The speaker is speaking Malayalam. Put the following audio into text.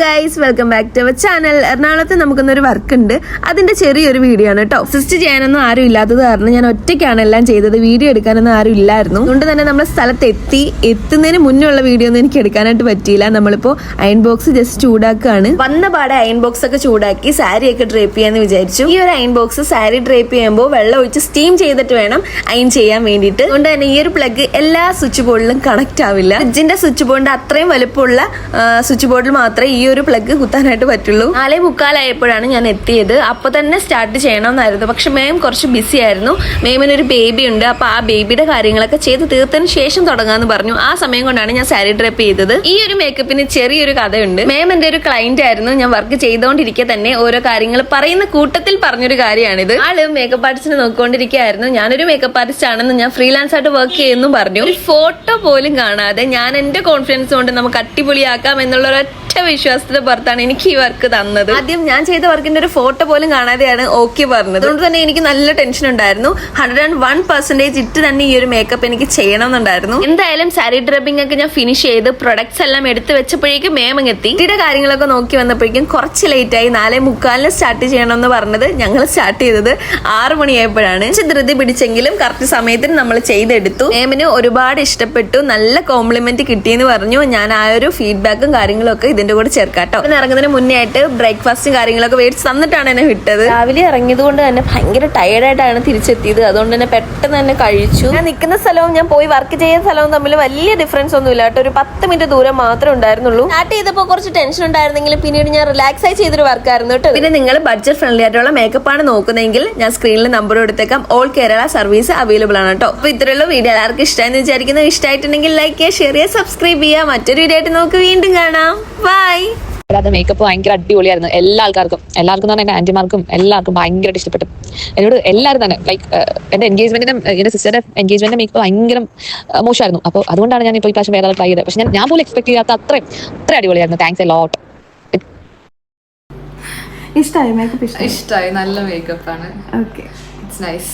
Guys welcome back to our channel എറണാകുളത്ത് നമുക്കൊന്നൊരു വർക്ക് ഉണ്ട് അതിന്റെ ചെറിയൊരു വീഡിയോ ആണ് കേട്ടോ അസിസ്റ്റ് ചെയ്യാനൊന്നും ആരും ഇല്ലാത്തത് കാരണം ഞാൻ ഒറ്റയ്ക്കാണ് എല്ലാം ചെയ്തത്. വീഡിയോ എടുക്കാനൊന്നും ആരും ഇല്ലായിരുന്നു. അതുകൊണ്ട് തന്നെ നമ്മൾ സ്ഥലത്തെത്തി. എത്തുന്നതിന് മുന്നേ ഉള്ള വീഡിയോ ഒന്നും എനിക്ക് എടുക്കാനായിട്ട് പറ്റിയില്ല. നമ്മളിപ്പോ അയൺ ബോക്സ് ജസ്റ്റ് ചൂടാക്കുകയാണ് വന്ന പാടെ അയൺ ബോക്സ് ഒക്കെ ചൂടാക്കി സാരി ഒക്കെ ഡ്രേപ്പ് ചെയ്യാന്ന് വിചാരിച്ചു. ഈ ഒരു അയൺ ബോക്സ് സാരി ഡ്രേപ്പ് ചെയ്യുമ്പോൾ വെള്ളം ഒഴിച്ച് സ്റ്റീം ചെയ്തിട്ട് വേണം അയൺ ചെയ്യാൻ വേണ്ടിയിട്ട്. അതുകൊണ്ട് തന്നെ ഈ ഒരു പ്ലഗ് എല്ലാ സ്വിച്ച് ബോർഡിലും കണക്ട് ആവില്ല. ഫ്രിഡ്ജിന്റെ സ്വിച്ച് ബോർഡിന്റെ അത്രയും വലുപ്പമുള്ള സ്വിച്ച് ബോർഡിൽ മാത്രമേ ഈ ഒരു പ്ലഗ് കുത്താനായിട്ട് പറ്റുള്ളൂ. നാലേ മുക്കാലായപ്പോഴാണ് ഞാൻ എത്തിയത്. അപ്പൊ തന്നെ സ്റ്റാർട്ട് ചെയ്യണമെന്നായിരുന്നു പക്ഷെ മേം കുറച്ച് ബിസി ആയിരുന്നു. മേമിന് ഒരു ബേബി ഉണ്ട്. അപ്പൊ ആ ബേബിയുടെ കാര്യങ്ങളൊക്കെ ചെയ്ത് തീർത്തതിന് ശേഷം തുടങ്ങാന്ന് പറഞ്ഞു. ആ സമയം കൊണ്ടാണ് ഞാൻ സാരി ഡ്രപ്പ് ചെയ്തത്. ഈ ഒരു മേക്കപ്പിന് ചെറിയൊരു കഥയുണ്ട്. മേം എന്റെ ഒരു ക്ലയന്റ് ആയിരുന്നു. ഞാൻ വർക്ക് ചെയ്തുകൊണ്ടിരിക്കെ തന്നെ ഓരോ കാര്യങ്ങൾ പറയുന്ന കൂട്ടത്തിൽ പറഞ്ഞൊരു കാര്യമാണിത് ആൾ മേക്കപ്പ് ആർട്ടിസ്റ്റിനെ നോക്കിക്കൊണ്ടിരിക്കുകയായിരുന്നു ഞാനൊരു മേക്കപ്പ് ആർട്ടിസ്റ്റ് ആണെന്ന് ഞാൻ ഫ്രീലാൻസ് ആയിട്ട് വർക്ക് ചെയ്യുന്നു പറഞ്ഞു. ഒരു ഫോട്ടോ പോലും കാണാതെ ഞാൻ എന്റെ കോൺഫിഡൻസ് കൊണ്ട് നമുക്ക് അടിപൊളിയാക്കാം എന്നുള്ള ഒരൊറ്റ വിശ്വാസത്തിന്റെ പുറത്താണ് എനിക്ക് ഈ വർക്ക് തന്നത്. ആദ്യം ഞാൻ ചെയ്ത വർക്കിന്റെ ഒരു ഫോട്ടോ പോലും കാണാതെയാണ് ഓക്കെ പറഞ്ഞത്. അതുകൊണ്ട് തന്നെ എനിക്ക് നല്ല ടെൻഷൻ ഉണ്ടായിരുന്നു. ഹൺഡ്രഡ് ആൻഡ് വൺ പെർസെന്റേജ് ഇട്ട് തന്നെ ഈ ഒരു മേക്കപ്പ് എനിക്ക് ചെയ്യണമെന്നുണ്ടായിരുന്നു. എന്തായാലും സാരി ഡ്രബിംഗ് ഒക്കെ ഞാൻ ഫിനിഷ് ചെയ്ത് പ്രൊഡക്ട്സ് എല്ലാം എടുത്തു വെച്ചപ്പോഴേക്കും മേമങ് എത്തി. കുട്ടിയുടെ കാര്യങ്ങളൊക്കെ നോക്കി വന്നപ്പോഴേക്കും കുറച്ച് ലേറ്റ് ആയി നാലേ മുക്കാലിന് സ്റ്റാർട്ട് ചെയ്യണം എന്ന് പറഞ്ഞത് ഞങ്ങൾ സ്റ്റാർട്ട് ചെയ്തത് ആറ് മണിയായപ്പോഴാണ്. ധൃതി പിടിച്ചെങ്കിലും കറക്റ്റ് സമയത്തിന് നമ്മൾ ചെയ്തെടുത്തു. മേമിന് ഒരുപാട് ഇഷ്ടപ്പെട്ടു. നല്ല കോംപ്ലിമെന്റ് കിട്ടിയെന്ന് പറഞ്ഞു. ഞാൻ ആ ഒരു ഫീഡ്ബാക്കും കാര്യങ്ങളും ഒക്കെ ഇതിന്റെ കൂടെ ചേർക്കാട്ടോ. പിന്നെ ഇറങ്ങുന്നതിന് മുന്നേ ആയിട്ട് ബ്രേക്ക്ഫാസ്റ്റും കാര്യങ്ങളൊക്കെ മേടിച്ച് തന്നിട്ടാണ് എന്നെ വിട്ടത്. രാവിലെ ഇറങ്ങിയത് കൊണ്ട് തന്നെ ഭയങ്കര ടയർഡായിട്ടാണ് തിരിച്ചെത്തിയത്. അതുകൊണ്ട് തന്നെ പെട്ടെന്ന് തന്നെ കഴിച്ചു. ഞാൻ നിൽക്കുന്ന സ്ഥലവും ഞാൻ പോയി വർക്ക് ചെയ്യുന്ന സ്ഥലവും തമ്മിൽ വലിയ ഡിഫറൻസ് ഒന്നും ഇല്ല കേട്ടോ. ഒരു പത്ത് മിനിറ്റ് ദൂരം മാത്രമേ ഉണ്ടായിരുന്നുള്ളൂ. സ്റ്റാർട്ട് ചെയ്തപ്പോൾ കുറച്ച് ടെൻഷൻ ഉണ്ടായിരുന്നെങ്കിലും പിന്നീട് ഞാൻ റിലാക്സ് ആയി ചെയ്തൊരു വർക്കായിരുന്നു കേട്ടോ. പിന്നെ നിങ്ങൾ ബഡ്ജറ്റ് ഫ്രണ്ട്ലി ആയിട്ടുള്ള മേക്കപ്പ് ആണ് നോക്കുന്നതെങ്കിൽ ഞാൻ സ്ക്രീനിൽ നമ്പർ കൊടുത്തേക്കാം. ഓൾ കേരള സർവീസ് അവൈലബിൾ ആണ് കേട്ടോ. അപ്പൊ ഇത്രയുള്ള വീഡിയോ എല്ലാവർക്കും ഇഷ്ടമായെന്ന് വിചാരിക്കുന്നത് ഇഷ്ടമായിട്ടുണ്ടെങ്കിൽ ലൈക്ക് ചെയ്യുക ഷെയർ ചെയ്യുക സബ്സ്ക്രൈബ് ചെയ്യുക. മറ്റൊരു വീഡിയോ ആയിട്ട് നമുക്ക് വീണ്ടും കാണാം. ബൈ കൂടാതെ മേക്കപ്പ് ഭയങ്കര അടിപൊളിയായിരുന്നു. എല്ലാ ആൾക്കാർക്കും എല്ലാവർക്കും എന്ന് പറഞ്ഞാൽ എന്റെ ആന്റിമാർക്കും എല്ലാവർക്കും ഭയങ്കരമായിട്ട് ഇഷ്ടപ്പെട്ടു. എന്നോട് എല്ലാവരും തന്നെ ലൈക്ക് എന്റെ എൻഗേജ്മെന്റിന്റെ എന്റെ സിസ്റ്ററുടെ എൻഗേജ്മെന്റ് മേക്കപ്പ് ഭയങ്കര മോശമായിരുന്നു. അപ്പോൾ അതുകൊണ്ടാണ് ഞാൻ ഇപ്പോൾ ഈ പ്രാവശ്യം വേറെ ട്രൈ ചെയ്തത്. പക്ഷെ ഞാൻ ഞാൻ പോലും എക്സ്പെക്ട് ചെയ്യാത്ത അത്രയും അത്ര അടിപൊളിയായിരുന്നു. താങ്ക്സ് എ ലോട്ട് ഇഷ്ടമായി മേക്കപ്പ് ഇഷ്ടമായി ഇഷ്ടമായി നല്ല മേക്കപ്പ് ആണ്. Okay it's nice